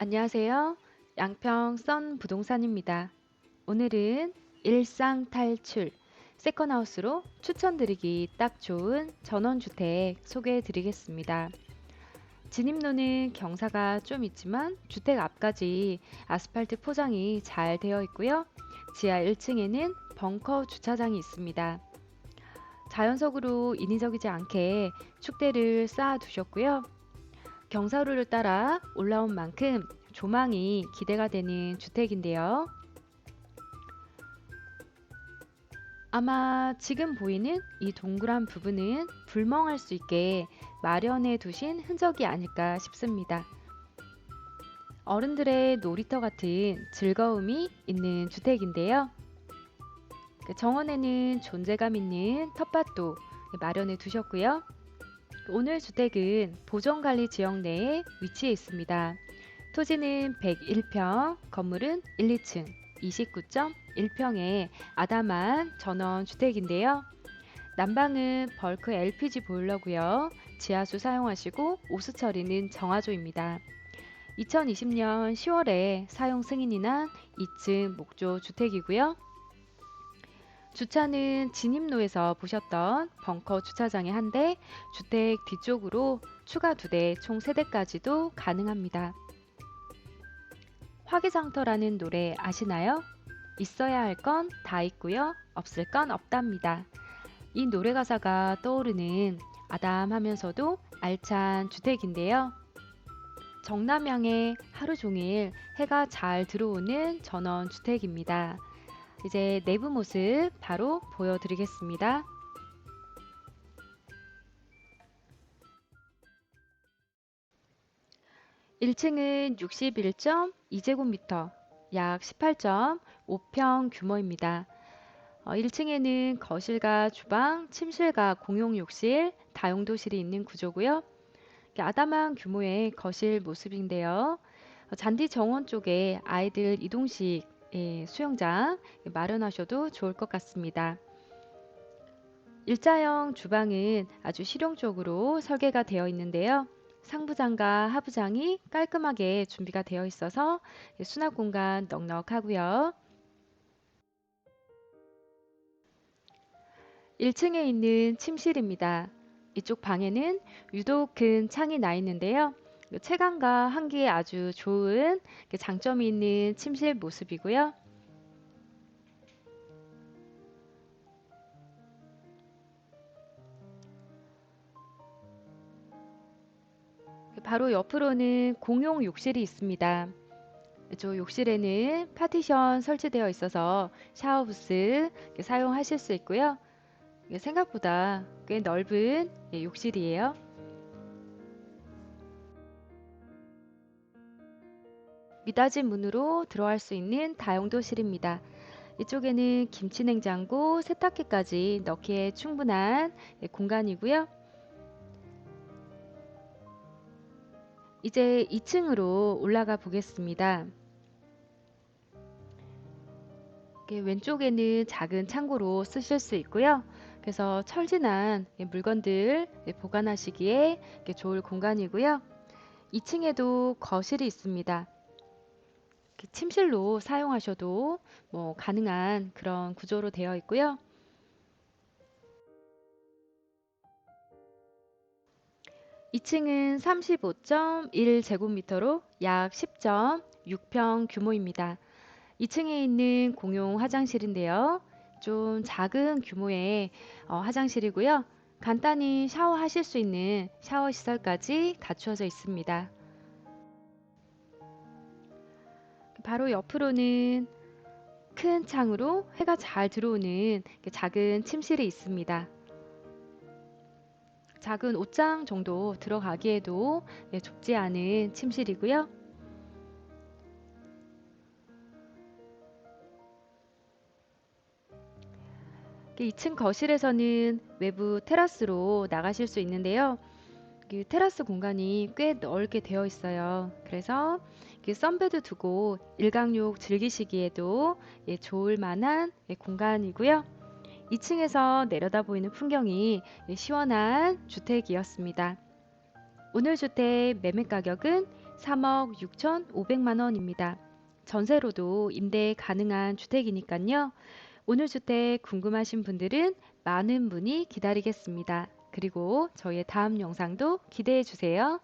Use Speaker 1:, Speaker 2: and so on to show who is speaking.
Speaker 1: 안녕하세요. 양평 썬 부동산입니다. 오늘은 일상 탈출 세컨하우스로 추천드리기 딱 좋은 전원주택 소개해 드리겠습니다. 진입로는 경사가 좀 있지만 주택 앞까지 아스팔트 포장이 잘 되어 있고요. 지하 1층에는 벙커 주차장이 있습니다. 자연석으로 인위적이지 않게 축대를 쌓아 두셨고요. 경사로를 따라 올라온 만큼 조망이 기대가 되는 주택인데요. 아마 지금 보이는 이 동그란 부분은 불멍할 수 있게 마련해 두신 흔적이 아닐까 싶습니다. 어른들의 놀이터 같은 즐거움이 있는 주택인데요. 그 정원에는 존재감 있는 텃밭도 마련해 두셨고요. 오늘 주택은 보존관리 지역 내에 위치해 있습니다. 토지는 101평, 건물은 1, 2층, 29.1평의 아담한 전원 주택인데요. 난방은 벌크 LPG 보일러고요. 지하수 사용하시고 오수 처리는 정화조입니다. 2020년 10월에 사용 승인이 난 2층 목조 주택이고요. 주차는 진입로에서 보셨던 벙커 주차장에 한 대, 주택 뒤쪽으로 추가 두 대, 총 세 대까지도 가능합니다. 화기장터라는 노래 아시나요? 있어야 할 건 다 있고요. 없을 건 없답니다. 이 노래 가사가 떠오르는 아담하면서도 알찬 주택인데요. 정남향의 하루 종일 해가 잘 들어오는 전원 주택입니다. 이제 내부 모습 바로 보여드리겠습니다. 1층은 61.2제곱미터, 약 18.5평 규모입니다. 1층에는 거실과 주방, 침실과 공용 욕실, 다용도실이 있는 구조고요. 아담한 규모의 거실 모습인데요. 잔디 정원 쪽에 아이들 이동식 예, 수영장 마련하셔도 좋을 것 같습니다. 일자형 주방은 아주 실용적으로 설계가 되어 있는데요. 상부장과 하부장이 깔끔하게 준비가 되어 있어서 수납 공간 넉넉하고요. 1층에 있는 침실입니다. 이쪽 방에는 유독 큰 창이 나 있는데요. 체감과 한기에 아주 좋은 장점이 있는 침실 모습이고요. 바로 옆으로는 공용 욕실이 있습니다. 이쪽 욕실에는 파티션 설치되어 있어서 샤워 부스 사용하실 수 있고요. 생각보다 꽤 넓은 예, 욕실이에요. 미닫이 문으로 들어갈 수 있는 다용도실입니다. 이쪽에는 김치냉장고, 세탁기까지 넣기에 충분한 예, 공간이고요. 이제 2층으로 올라가 보겠습니다. 왼쪽에는 작은 창고로 쓰실 수 있고요. 그래서 철진한 물건들 보관하시기에 좋을 공간이고요. 2층에도 거실이 있습니다. 침실로 사용하셔도 뭐 가능한 그런 구조로 되어 있고요. 2층은 35.1제곱미터로 약 10.6평 규모입니다. 2층에 있는 공용 화장실인데요. 좀 작은 규모의 어, 화장실이고요. 간단히 샤워하실 수 있는 샤워 시설까지 갖추어져 있습니다. 바로 옆으로는 큰 창으로 해가 잘 들어오는 작은 침실이 있습니다. 작은 옷장 정도 들어가기에도 네, 좁지 않은 침실이고요. 2층 거실에서는 외부 테라스로 나가실 수 있는데요. 그 테라스 공간이 꽤 넓게 되어 있어요. 그래서 썬베드 두고 일광욕 즐기시기에도 예, 좋을 만한 예, 공간이고요. 2층에서 내려다 보이는 풍경이 예, 시원한 주택이었습니다. 오늘 주택 매매 가격은 3억 6천5백만 원입니다. 전세로도 임대 가능한 주택이니까요. 오늘 주택 궁금하신 분들은 많은 분이 기다리겠습니다. 그리고 저희의 다음 영상도 기대해 주세요.